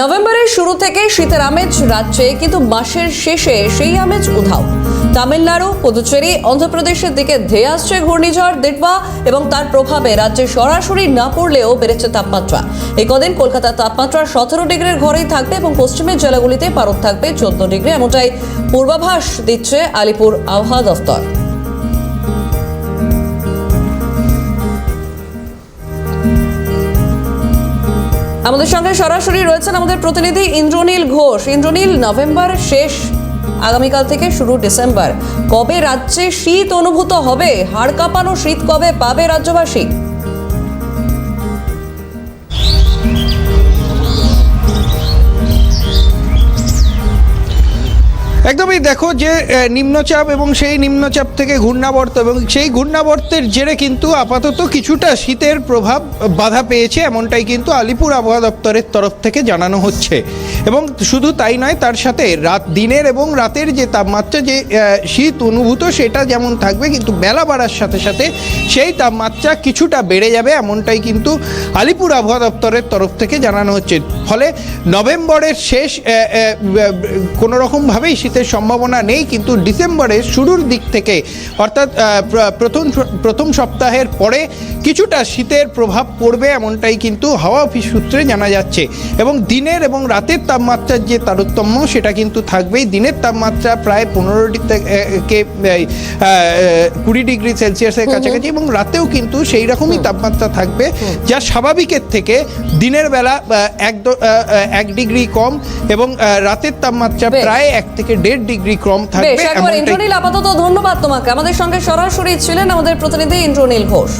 নভেম্বরের শুরু থেকে শীতের আমেজ রাজ্যে কিন্তু মাসের শেষে সেই আমেজ উধাও। তামিলনাড়ু, পুদুচেরি, অন্ধ্রপ্রদেশের দিকে ধেয়ে আসছে ঘূর্ণিঝড়, দিটবা এবং তার প্রভাবে রাজ্যে সরাসরি না পড়লেও বেড়েছে তাপমাত্রা। এই কদিন কলকাতার তাপমাত্রা সতেরো ডিগ্রির ঘরেই থাকবে এবং পশ্চিমের জেলাগুলিতে পারদ থাকবে চোদ্দ ডিগ্রি। এমনটাই পূর্বাভাস দিচ্ছে আলিপুর আবহাওয়া দফতর। আমাদের সঙ্গে সরাসরি রয়েছেন আমাদের প্রতিনিধি ইন্দ্রনীল ঘোষ। ইন্দ্রনীল, নভেম্বর শেষ, আগামীকাল থেকে শুরু ডিসেম্বর। কবে রাজ্যে শীত অনুভূত হবে? হাড় কাঁপানো শীত কবে পাবে রাজ্যবাসী? একদমই দেখো যে নিম্নচাপ এবং সেই নিম্নচাপ থেকে ঘূর্ণাবর্ত এবং সেই ঘূর্ণাবর্তের জেরে কিন্তু আপাতত কিছুটা শীতের প্রভাব বাধা পেয়েছে, এমনটাই কিন্তু আলিপুর আবহাওয়া দপ্তরের তরফ থেকে জানানো হচ্ছে। এবং শুধু তাই নয়, তার সাথে রাত, দিনের এবং রাতের যে তাপমাত্রা, যে শীত অনুভূত সেটা যেমন থাকবে, কিন্তু বেলা বাড়ার সাথে সাথে সেই তাপমাত্রা কিছুটা বেড়ে যাবে, এমনটাই কিন্তু আলিপুর আবহাওয়া দপ্তরের তরফ থেকে জানানো হচ্ছে। ফলে নভেম্বরের শেষ কোনো রকমভাবেই শীতের সম্ভাবনা নেই কিন্তু ডিসেম্বরের শুরুর দিক থেকে অর্থাৎ প্রথম প্রথম সপ্তাহের পরে কিছুটা শীতের প্রভাব পড়বে এমনটাই কিন্তু হাওয়া অফিস সূত্রে জানা যাচ্ছে। এবং দিনের এবং রাতের তাপমাত্রার যে তারতম্য সেটা কিন্তু থাকবেই। দিনের তাপমাত্রা প্রায় পনেরো কে কুড়ি ডিগ্রি সেলসিয়াসের কাছাকাছি এবং রাতেও কিন্তু সেই রকমই তাপমাত্রা থাকবে যা স্বাভাবিকের থেকে দিনের বেলা এক ডিগ্রি কম এবং রাতের তাপমাত্রা প্রায় এক থেকে দেড় ডিগ্রি বেশ থাকবে একবার এমনটাই। ইন্দ্রনীল আপাতত ধন্যবাদ তোমাকে। আমাদের সঙ্গে সরাসরি ছিলেন আমাদের প্রতিনিধি ইন্দ্রনীল ঘোষ।